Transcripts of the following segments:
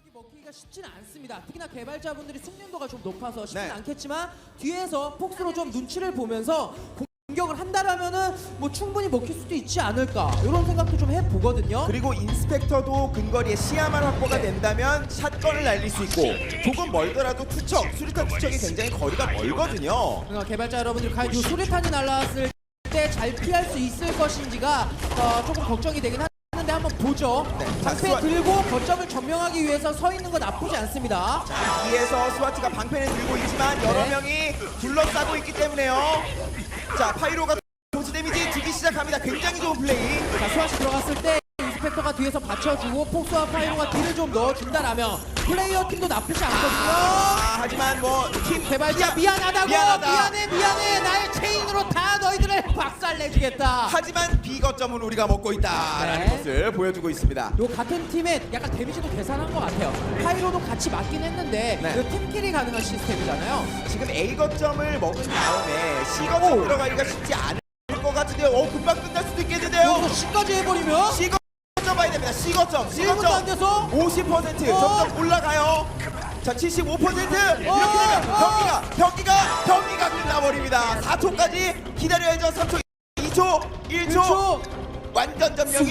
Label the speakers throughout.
Speaker 1: 공격이 먹히기가 쉽지는 않습니다. 특히나 개발자분들이 숙련도가 좀 높아서 쉽진
Speaker 2: 네.
Speaker 1: 않겠지만 뒤에서 폭스로 좀 눈치를 보면서 공격을 한다라면은 뭐 충분히 먹힐 수도 있지 않을까 이런 생각도 좀 해보거든요.
Speaker 2: 그리고 인스펙터도 근거리에 시야만 확보가 된다면 샷건을 날릴 수 있고 조금 멀더라도 투척, 수류탄 투척이 굉장히 거리가 멀거든요.
Speaker 1: 그러니까 개발자 여러분들 과연 이 수류탄이 날라왔을 때 잘 피할 수 있을 것인지가 어, 조금 걱정이 되긴 하는데 한번 보죠.
Speaker 2: 네, 자,
Speaker 1: 방패
Speaker 2: 수완-
Speaker 1: 들고 거점을 점령하기 위해서 서 있는 건 나쁘지 않습니다.
Speaker 2: 뒤에서 스와트가 방패를 들고 있지만 여러
Speaker 1: 네.
Speaker 2: 명이 둘러싸고 있기 때문에요. 자, 파이로가 도지 데미지 주기 시작합니다. 굉장히 좋은 플레이.
Speaker 1: 자, 수아씨 들어갔을 때 인스펙터가 뒤에서 받쳐주고 폭스와 파이로가 딜을 좀 넣어준다라면 플레이어 팀도 나쁘지 않거든요.
Speaker 2: 아, 하지만 뭐 팀
Speaker 1: 개발자 미안하다고
Speaker 2: 미안하다.
Speaker 1: 미안해 미안해 나의 체인으로 다 너희들을 박살내주겠다.
Speaker 2: 하지만 B 거점은 우리가 먹고 있다라는
Speaker 1: 네.
Speaker 2: 것을 보여주고 있습니다.
Speaker 1: 요 같은 팀에 약간 데미지도 계산한 것 같아요. 파이로도 같이 맞긴 했는데
Speaker 2: 네.
Speaker 1: 그 팀킬이 가능한 시스템이잖아요.
Speaker 2: 지금 A 거점을 먹은 다음에 C 거점 들어가기가 쉽지 않을 것 같은데요. 어, 금방 끝날 수도 있겠는데요.
Speaker 1: 여기서 C까지 해버리면
Speaker 2: C 거 점 봐야 됩니다. C 거점, C
Speaker 1: 1분도 안
Speaker 2: 거점
Speaker 1: 돼서
Speaker 2: 50%
Speaker 1: 어.
Speaker 2: 점점 올라가요. 자, 75% 이렇게 되면
Speaker 1: 어.
Speaker 2: 경기가 경기가 경기가 끝나버립니다. 4초까지 기다려야죠. 3초, 2초, 1초,
Speaker 1: 1초
Speaker 2: 완전 점령이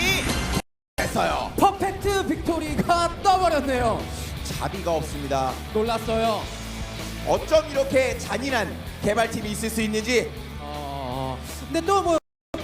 Speaker 2: 됐어요.
Speaker 1: 퍼펙트 빅토리가 떠버렸네요.
Speaker 2: 자비가 없습니다.
Speaker 1: 놀랐어요.
Speaker 2: 어쩜 이렇게 잔인한 개발팀이 있을 수 있는지
Speaker 1: 어, 근데 또 뭐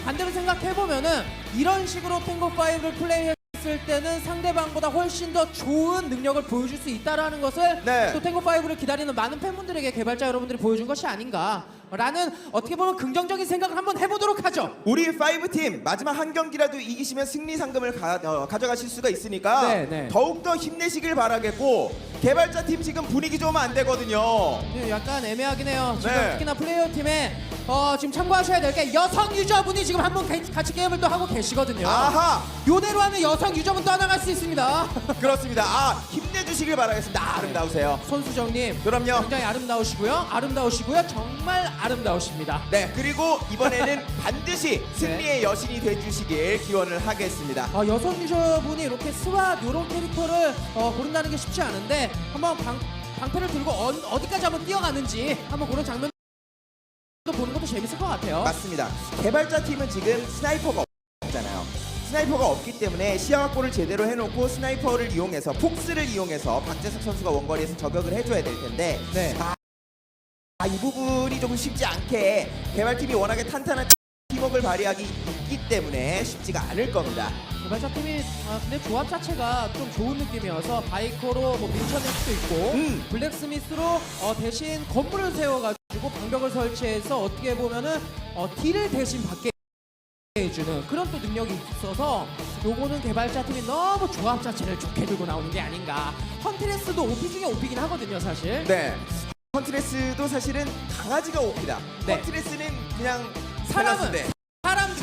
Speaker 1: 반대로 생각해 보면은 이런 식으로 탱고 5를 플레이 했을 때는 상대방보다 훨씬 더 좋은 능력을 보여줄 수 있다라는 것을
Speaker 2: 네.
Speaker 1: 또 탱고 5를 기다리는 많은 팬분들에게 개발자 여러분들이 보여준 것이 아닌가라는 어떻게 보면 긍정적인 생각을 한번 해보도록 하죠.
Speaker 2: 우리 5팀 마지막 한 경기라도 이기시면 승리 상금을 가, 어, 가져가실 수가 있으니까
Speaker 1: 네, 네.
Speaker 2: 더욱더 힘내시길 바라겠고 개발자 팀 지금 분위기 좋으면 안 되거든요.
Speaker 1: 네, 약간 애매하긴 해요. 지금
Speaker 2: 네.
Speaker 1: 특히나 플레이어 팀에 어, 지금 참고하셔야 될 게 여성 유저분이 지금 한 분 같이 게임을 또 하고 계시거든요.
Speaker 2: 아하
Speaker 1: 요대로 하면 여성 유저분 떠나갈 수 있습니다.
Speaker 2: 그렇습니다. 아 힘내주시길 바라겠습니다. 아, 아름다우세요.
Speaker 1: 손수정님
Speaker 2: 그럼요.
Speaker 1: 굉장히 아름다우시고요 아름다우시고요 정말 아름다우십니다
Speaker 2: 네 그리고 이번에는 반드시 승리의 여신이 돼주시길 기원을 하겠습니다.
Speaker 1: 아, 여성 유저분이 이렇게 스왑 이런 캐릭터를 어, 고른다는 게 쉽지 않은데 한번 방, 방패를 들고 어, 디까지 한번 뛰어가는지 한번 그런 장면도 보는 것도 재밌을 것 같아요
Speaker 2: 맞습니다. 개발자 팀은 지금 스나이퍼가 없잖아요. 스나이퍼가 없기 때문에 시야 확보를 제대로 해놓고 스나이퍼를 이용해서 폭스를 이용해서 박재석 선수가 원거리에서 저격을 해줘야 될 텐데
Speaker 1: 네.
Speaker 2: 아, 아, 이 부분이 조금 쉽지 않게 개발팀이 워낙에 탄탄한 발휘하기 있기 때문에 쉽지가 않을 겁니다.
Speaker 1: 개발자 팀이 아, 근데 조합 자체가 좀 좋은 느낌이어서 바이커로 뭐 밀쳐낼 수도 있고
Speaker 2: 음.
Speaker 1: 블랙스미스로 어, 대신 건물을 세워가지고 방벽을 설치해서 어떻게 보면은 어, 딜을 대신 받게 해주는 그런 또 능력이 있어서 요거는 개발자 팀이 너무 조합 자체를 좋게 들고 나오는 게 아닌가 헌트레스도 오피 중에 오피긴 하거든요 사실
Speaker 2: 네. 헌트레스도 사실은 강아지가 옵니다.
Speaker 1: 네.
Speaker 2: 헌트레스는 그냥
Speaker 1: 사람은
Speaker 2: 페라스인데.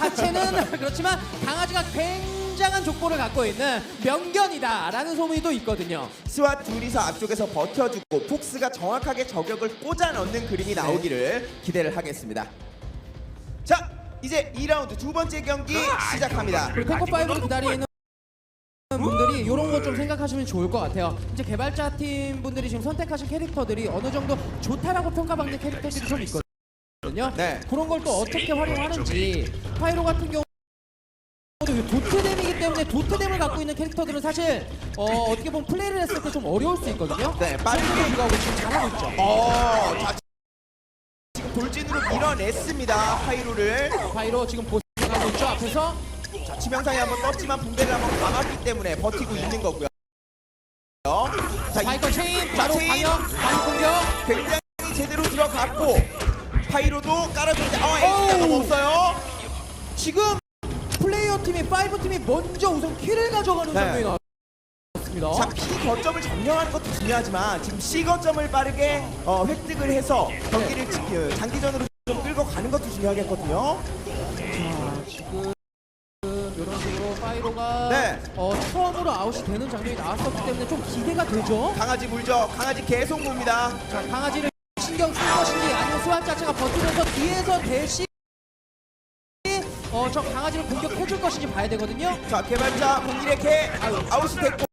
Speaker 1: 자체는 그렇지만 강아지가 굉장한 족보를 갖고 있는 명견이다라는 소문이 또 있거든요
Speaker 2: 스와 둘이서 앞쪽에서 버텨주고 폭스가 정확하게 저격을 꽂아 넣는 그림이 나오기를 기대를 하겠습니다. 자, 이제 2라운드 두 번째 경기 시작합니다.
Speaker 1: 그리고 탱커 5를 기다리는 분들이 이런 것좀 생각하시면 좋을 것 같아요. 이제 개발자 팀 분들이 지금 선택하신 캐릭터들이 어느 정도 좋다라고 평가받는 캐릭터들이 좀 있거든요.
Speaker 2: 네.
Speaker 1: 그런 걸 또 어떻게 활용하는지 파이로 같은 경우. 도 도트뎀이기 때문에 도트뎀을 갖고 있는 캐릭터들은 사실 어, 어떻게 보면 플레이를 했을 때 좀 어려울 수 있거든요.
Speaker 2: 네, 빠르게
Speaker 1: 이거 지금 잘하고 있죠.
Speaker 2: 어, 자, 지금 돌진으로 밀어냈습니다. 파이로를.
Speaker 1: 파이로 지금 보스하고 있죠. 앞에서
Speaker 2: 자, 치명상에 한번 떴지만 붕대를 한번 감았기 때문에 버티고 있는 거고요. 자, 이
Speaker 1: 파이커 체인
Speaker 2: 자,
Speaker 1: 바로
Speaker 2: 체인.
Speaker 1: 방역 방역 공격.
Speaker 2: 굉장히 제대로 들어갔고 파이로도 깔아주는데 어, 에이스가. 너무 없어요.
Speaker 1: 지금 플레이어 팀이 파이브 팀이 먼저 우선 킬을 가져가는
Speaker 2: 네.
Speaker 1: 장면이 나왔습니다.
Speaker 2: 자, P 거점을 점령하는 것도 중요하지만 지금 C 거점을 빠르게 어, 획득을 해서 경기를 지- 그 장기전으로 좀 끌고 가는 것도 중요하겠거든요.
Speaker 1: 자, 지금 이런 식으로 파이로가
Speaker 2: 네.
Speaker 1: 어, 처음으로 아웃이 되는 장면이 나왔었기 때문에 좀 기대가 되죠.
Speaker 2: 강아지 물죠. 강아지 계속 봅니다.
Speaker 1: 자, 강아지를 수환 자체가 버티면서 뒤에서 대신 어, 저 강아지를 공격해 줄 것인지 봐야 되거든요.
Speaker 2: 자, 개발자 공일의 개 아웃이 됐고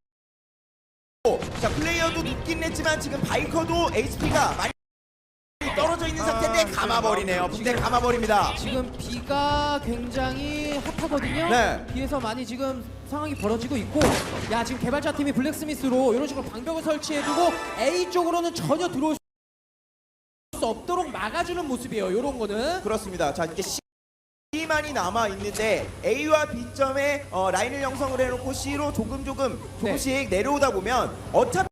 Speaker 2: 자 플레이어도 눕긴 했지만 지금 바이커도 HP가 많이 떨어져 있는 상태인데 감아버리네요. 붕대 감아버립니다.
Speaker 1: 지금 비가 굉장히 핫하거든요.
Speaker 2: 네.
Speaker 1: 비에서 많이 지금 상황이 벌어지고 있고, 야 지금 개발자 팀이 블랙스미스로 이런 식으로 방벽을 설치해두고 A 쪽으로는 전혀 들어올 수 없도록 막아주는 모습이에요. 이런 거는.
Speaker 2: 그렇습니다. 자 이게 C만이 남아 있는데 A와 B점에 어, 라인을 형성을 해놓고 C로 조금 조금 조금씩 내려오다 보면 어차피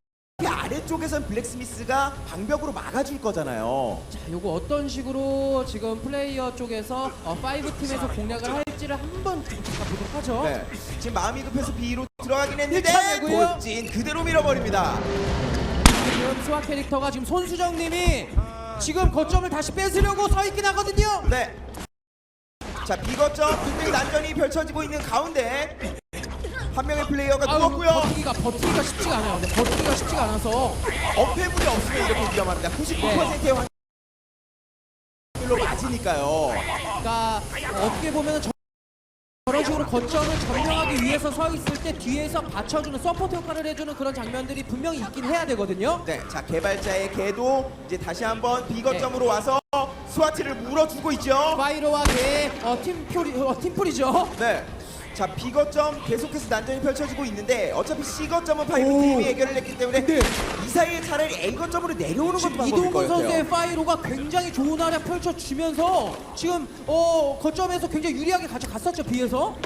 Speaker 2: 아래쪽에선 블랙스미스가 방벽으로 막아줄 거잖아요.
Speaker 1: 자, 요거 어떤 식으로 지금 플레이어 쪽에서 어, 5팀에서 공략을 할지를 한번 보도록 하죠.
Speaker 2: 네. 지금 마음이 급해서 B로 들어가긴 했는데. 돌진 그대로 밀어버립니다.
Speaker 1: 지금 수학 캐릭터가 지금 손수정님이 지금 거점을 다시 뺏으려고 서 있긴 하거든요.
Speaker 2: 네. 자 비거점 분명히 난전이 펼쳐지고 있는 가운데 한 명의 플레이어가 누웠고요.
Speaker 1: 버티기가 버티기가 쉽지가 않아요. 근데 버티기가 쉽지가 않아서
Speaker 2: 어폐물이 없으면 이렇게 위험합니다. 99%의 확률로 맞으니까요.
Speaker 1: 그러니까 어떻게 보면은 저- 거점을 점령하기 위해서 서 있을 때 뒤에서 받쳐주는 서포트 역할을 해주는 그런 장면들이 분명히 있긴 해야 되거든요.
Speaker 2: 네, 자 개발자의 개도 이제 다시 한번 비거점으로
Speaker 1: 네.
Speaker 2: 와서 스와트를 물어주고 있죠.
Speaker 1: 파이로와 개의 어, 팀표리 어.
Speaker 2: 네. 자 비거점 계속해서 난전이 펼쳐지고 있는데 어차피 C거점은
Speaker 1: 오.
Speaker 2: 파이브팀이 해결을 했기 때문에
Speaker 1: 네.
Speaker 2: 이 사이에 차라리 A거점으로 내려오는 것도
Speaker 1: 지금
Speaker 2: 방법일 것 같아요.
Speaker 1: 선수의 파이로가 굉장히 좋은 활약 펼쳐주면서 지금 어 거점에서 굉장히 유리하게 가져갔었죠 B에서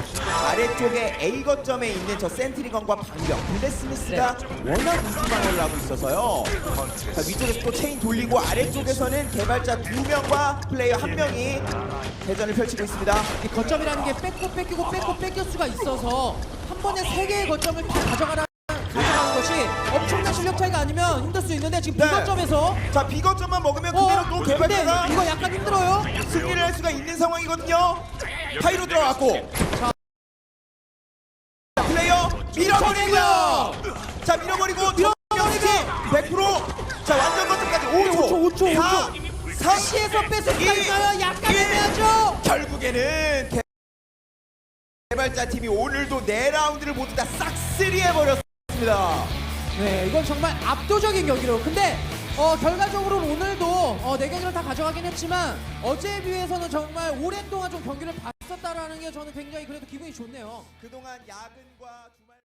Speaker 2: 아래쪽에 A 거점에 있는 저 센트리건과 방벽 블레스미스가 워낙 우수 방어를 하고 있어서요. 자, 위쪽에서 또 체인 돌리고 아래쪽에서는 개발자 두 명과 플레이어 한 명이 대전을 펼치고 있습니다.
Speaker 1: 이 거점이라는 게 뺏고 뺏기고 뺏고 뺏길 수가 있어서 한 번에 세 개의 거점을 다 가져가라 엄청난 실력 차이가 아니면 힘들 수 있는데 지금
Speaker 2: 네.
Speaker 1: B거점에서
Speaker 2: 자 B 거점만 먹으면
Speaker 1: 어
Speaker 2: 그대로 또
Speaker 1: 근데
Speaker 2: 개발자가
Speaker 1: 이거 약간 힘들어요.
Speaker 2: 승리를 할 수가 있는 상황이거든요. 파이로 들어갔고
Speaker 1: 자.
Speaker 2: 자, 플레이어 밀어버리고요. 자 밀어버리고 밀어버리기 100%자 완전 거점까지 5초
Speaker 1: 5초, 5초,
Speaker 2: 4 3
Speaker 1: 시에서 뺏을 수가
Speaker 2: 이,
Speaker 1: 있나요? 약간
Speaker 2: 일.
Speaker 1: 애매하죠.
Speaker 2: 결국에는 개- 개발자 팀이 오늘도 네 라운드를 모두 다 싹쓸이 해 버렸습니다.
Speaker 1: 네, 이건 정말 압도적인 경기로. 근데 어, 결과적으로는 오늘도 어, 네 경기를 다 가져가긴 했지만 어제에 비해서는 정말 오랫동안 좀 경기를 봤었다라는 게 저는 굉장히 그래도 기분이 좋네요.
Speaker 2: 그동안 야근과